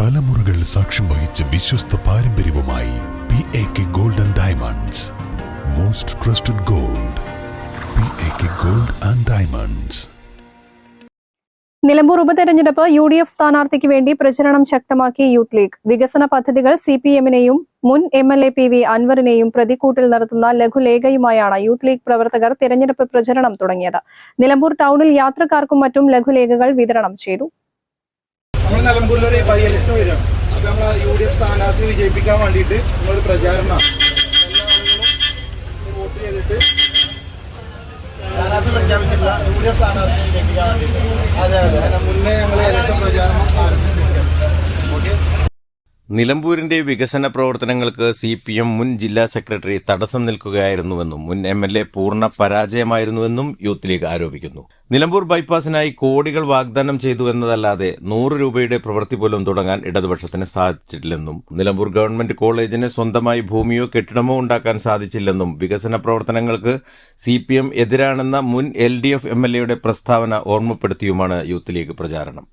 തലമുറകൾ സാക്ഷ്യം വഹിച്ച വിശ്വസ്ത പാരമ്പര്യവുമായി P A K gold and diamonds most trusted gold P A K gold and diamonds Nilambur ഉപതെരഞ്ഞെടുപ്പ് യു ഡി എഫ് സ്ഥാനാർത്ഥിക്ക് വേണ്ടി പ്രചരണം ശക്തമാക്കി യൂത്ത് ലീഗ്. വികസന പദ്ധതികൾ സി പി എമ്മിനെയും മുൻ M L A P V അൻവറിനെയും പ്രതിക്കൂട്ടിൽ നടത്തുന്ന ലഘുലേഖയുമായാണ് യൂത്ത് ലീഗ് പ്രവർത്തകർ തിരഞ്ഞെടുപ്പ് പ്രചരണം തുടങ്ങിയത്. നിലമ്പൂർ ടൌണിൽ യാത്രക്കാർക്കും മറ്റും ലഘുലേഖകൾ വിതരണം ചെയ്തു. നമ്മൾ നിലമ്പൂരിലൊരു ബൈ ഇലക്ഷൻ വരികയാണ് അത് നമ്മൾ യു ഡി എഫ് സ്ഥാനാർത്ഥി വിജയിപ്പിക്കാൻ വേണ്ടിയിട്ട് നമ്മളൊരു പ്രചാരണമാണ് എല്ലാ ആളുകളും വോട്ട് ചെയ്തിട്ട് സ്ഥാനാർത്ഥി പ്രഖ്യാപിച്ചിട്ടില്ല യു ഡി എഫ് സ്ഥാനാർത്ഥി വിജയിപ്പിക്കാൻ വേണ്ടിയിട്ട്. അതെ അതെ. മുന്നേ ഞങ്ങൾ ഇലക്ഷൻ പ്രചാരണം ഓക്കെ നിലമ്പൂരിന്റെ വികസന പ്രവർത്തനങ്ങൾക്ക് സി പി എം മുൻ ജില്ലാ സെക്രട്ടറി തടസ്സം നിൽക്കുകയായിരുന്നുവെന്നും മുൻ എം എൽ എ പൂർണ പരാജയമായിരുന്നുവെന്നും യൂത്ത് ലീഗ് ആരോപിക്കുന്നു. നിലമ്പൂർ ബൈപ്പാസിനായി കോടികൾ വാഗ്ദാനം ചെയ്തു എന്നതല്ലാതെ നൂറ് രൂപയുടെ പ്രവൃത്തി പോലും തുടങ്ങാൻ ഇടതുപക്ഷത്തിന് സാധിച്ചിട്ടില്ലെന്നും നിലമ്പൂർ ഗവൺമെന്റ് കോളേജിന് സ്വന്തമായി ഭൂമിയോ കെട്ടിടമോ ഉണ്ടാക്കാൻ സാധിച്ചില്ലെന്നും വികസന പ്രവർത്തനങ്ങൾക്ക് സി പി എം എതിരാണെന്ന മുൻ L D F M L എയുടെ പ്രസ്താവന ഓർമ്മപ്പെടുത്തിയുമാണ് യൂത്ത് ലീഗ് പ്രചാരണം.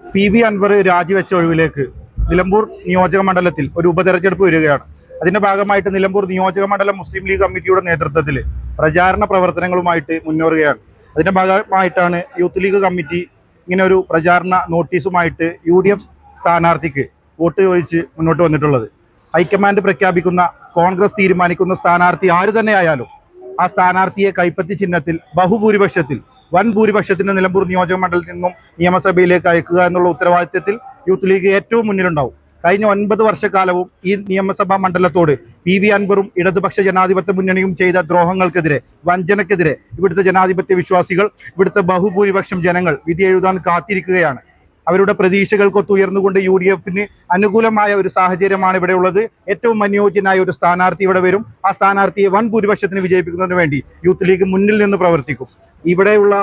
പി വി അൻവർ രാജിവെച്ച ഒഴിവിലേക്ക് നിലമ്പൂർ നിയോജക മണ്ഡലത്തിൽ ഒരു ഉപതെരഞ്ഞെടുപ്പ് വരികയാണ്. അതിന്റെ ഭാഗമായിട്ട് നിലമ്പൂർ നിയോജക മണ്ഡലം മുസ്ലിം ലീഗ് കമ്മിറ്റിയുടെ നേതൃത്വത്തിൽ പ്രചാരണ പ്രവർത്തനങ്ങളുമായിട്ട് മുന്നേറുകയാണ്. അതിന്റെ ഭാഗമായിട്ടാണ് യൂത്ത് ലീഗ് കമ്മിറ്റി ഇങ്ങനെ ഒരു പ്രചാരണ നോട്ടീസുമായിട്ട് യു ഡി എഫ് സ്ഥാനാർത്ഥിക്ക് വോട്ട് ചോദിച്ച് മുന്നോട്ട് വന്നിട്ടുള്ളത്. ഹൈക്കമാൻഡ് പ്രഖ്യാപിക്കുന്ന കോൺഗ്രസ് തീരുമാനിക്കുന്ന സ്ഥാനാർത്ഥി ആര് തന്നെയായാലും ആ സ്ഥാനാർത്ഥിയെ കൈപ്പത്തി ചിഹ്നത്തിൽ ബഹുഭൂരിപക്ഷത്തിൽ വൻ ഭൂരിപക്ഷത്തിന് നിലമ്പൂർ നിയോജക മണ്ഡലത്തിൽ നിന്നും നിയമസഭയിലേക്ക് അയക്കുക എന്നുള്ള ഉത്തരവാദിത്തത്തിൽ യൂത്ത് ലീഗ് ഏറ്റവും മുന്നിലുണ്ടാവും. കഴിഞ്ഞ ഒൻപത് വർഷക്കാലവും ഈ നിയമസഭാ മണ്ഡലത്തോട് പി വി അൻവറും ഇടതുപക്ഷ ജനാധിപത്യ മുന്നണിയും ചെയ്ത ദ്രോഹങ്ങൾക്കെതിരെ വഞ്ചനക്കെതിരെ ഇവിടുത്തെ ജനാധിപത്യ വിശ്വാസികൾ ഇവിടുത്തെ ബഹുഭൂരിപക്ഷം ജനങ്ങൾ വിധി എഴുതാൻ കാത്തിരിക്കുകയാണ്. അവരുടെ പ്രതീക്ഷകൾക്കൊത്ത് ഉയർന്നുകൊണ്ട് യു ഡി എഫിന് അനുകൂലമായ ഒരു സാഹചര്യമാണ് ഇവിടെ ഉള്ളത്. ഏറ്റവും അനുയോജ്യനായ ഒരു സ്ഥാനാർത്ഥി ഇവിടെ വരും. ആ സ്ഥാനാർത്ഥിയെ വൻ ഭൂരിപക്ഷത്തിന് വിജയിപ്പിക്കുന്നതിന് വേണ്ടി യൂത്ത് ലീഗ് മുന്നിൽ നിന്ന് പ്രവർത്തിക്കും. ഇവിടെയുള്ള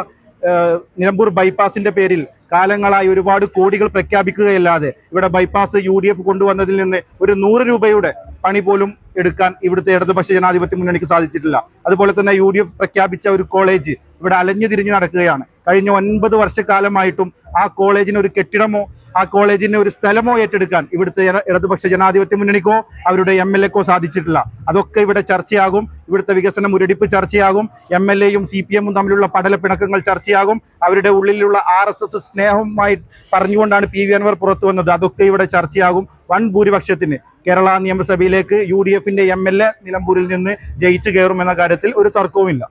നിലമ്പൂർ ബൈപ്പാസിന്റെ പേരിൽ കാലങ്ങളായി ഒരുപാട് കോടികൾ പ്രഖ്യാപിക്കുകയല്ലാതെ ഇവിടെ ബൈപ്പാസ് യു ഡി എഫ് കൊണ്ടുവന്നതിൽ നിന്ന് ഒരു നൂറ് രൂപയുടെ പണി പോലും എടുക്കാൻ ഇവിടുത്തെ ഇടതുപക്ഷ ജനാധിപത്യ മുന്നണിക്ക് സാധിച്ചിട്ടില്ല. അതുപോലെ തന്നെ യു പ്രഖ്യാപിച്ച ഒരു കോളേജ് ഇവിടെ അലഞ്ഞു തിരിഞ്ഞ് നടക്കുകയാണ്. കഴിഞ്ഞ ഒൻപത് വർഷക്കാലമായിട്ടും ആ കോളേജിന് ഒരു കെട്ടിടമോ ആ കോളേജിന് ഒരു സ്ഥലമോ ഏറ്റെടുക്കാൻ ഇവിടുത്തെ ഇടതുപക്ഷ ജനാധിപത്യ മുന്നണിക്കോ അവരുടെ എം എൽ എക്കോ സാധിച്ചിട്ടില്ല. അതൊക്കെ ഇവിടെ ചർച്ചയാകും. ഇവിടുത്തെ വികസനം മുരടിപ്പ് ചർച്ചയാകും. എം എൽ എയും സി പി എമ്മും തമ്മിലുള്ള പടലപ്പിണക്കങ്ങൾ ചർച്ചയാകും. അവരുടെ ഉള്ളിലുള്ള ആർ എസ് എസ് സ്നേഹവുമായി പറഞ്ഞുകൊണ്ടാണ് പി വി അൻവർ പുറത്തു വന്നത്. അതൊക്കെ ഇവിടെ ചർച്ചയാകും വൺ ഭൂരിപക്ഷത്തിന്. കേരള നിയമസഭയിലേക്ക് യു ഡി എഫിന്റെ എം എൽ എ നിലമ്പൂരിൽ നിന്ന് ജയിച്ചു കയറുമെന്ന കാര്യത്തിൽ ഒരു തർക്കവുമില്ല.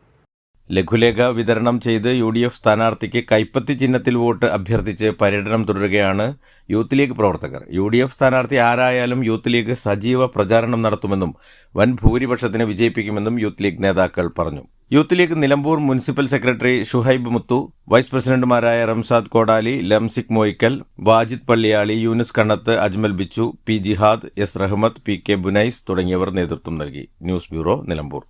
ലഘുലേഖ വിതരണം ചെയ്ത് യു ഡി എഫ് സ്ഥാനാർത്ഥിക്ക് കൈപ്പത്തി ചിഹ്നത്തിൽ വോട്ട് അഭ്യർത്ഥിച്ച് പര്യടനം തുടരുകയാണ് യൂത്ത് ലീഗ് പ്രവർത്തകർ. യു ഡി എഫ് സ്ഥാനാർത്ഥി ആരായാലും യൂത്ത് ലീഗ് സജീവ പ്രചാരണം നടത്തുമെന്നും വൻ ഭൂരിപക്ഷത്തിന് വിജയിപ്പിക്കുമെന്നും യൂത്ത് ലീഗ് നേതാക്കൾ പറഞ്ഞു. Youth league Nilambur municipal secretary Shuhaib Muthu vice പ്രസിഡന്റുമാരായ Ramzad Kodali Lamsik Moyikkal Wajid Palliyali Yunus Kannath Ajmal Bichu P Jihad S Rahmath P K Bunais തുടങ്ങിയവർ നേതൃത്വം നൽകി. News bureau Nilambur.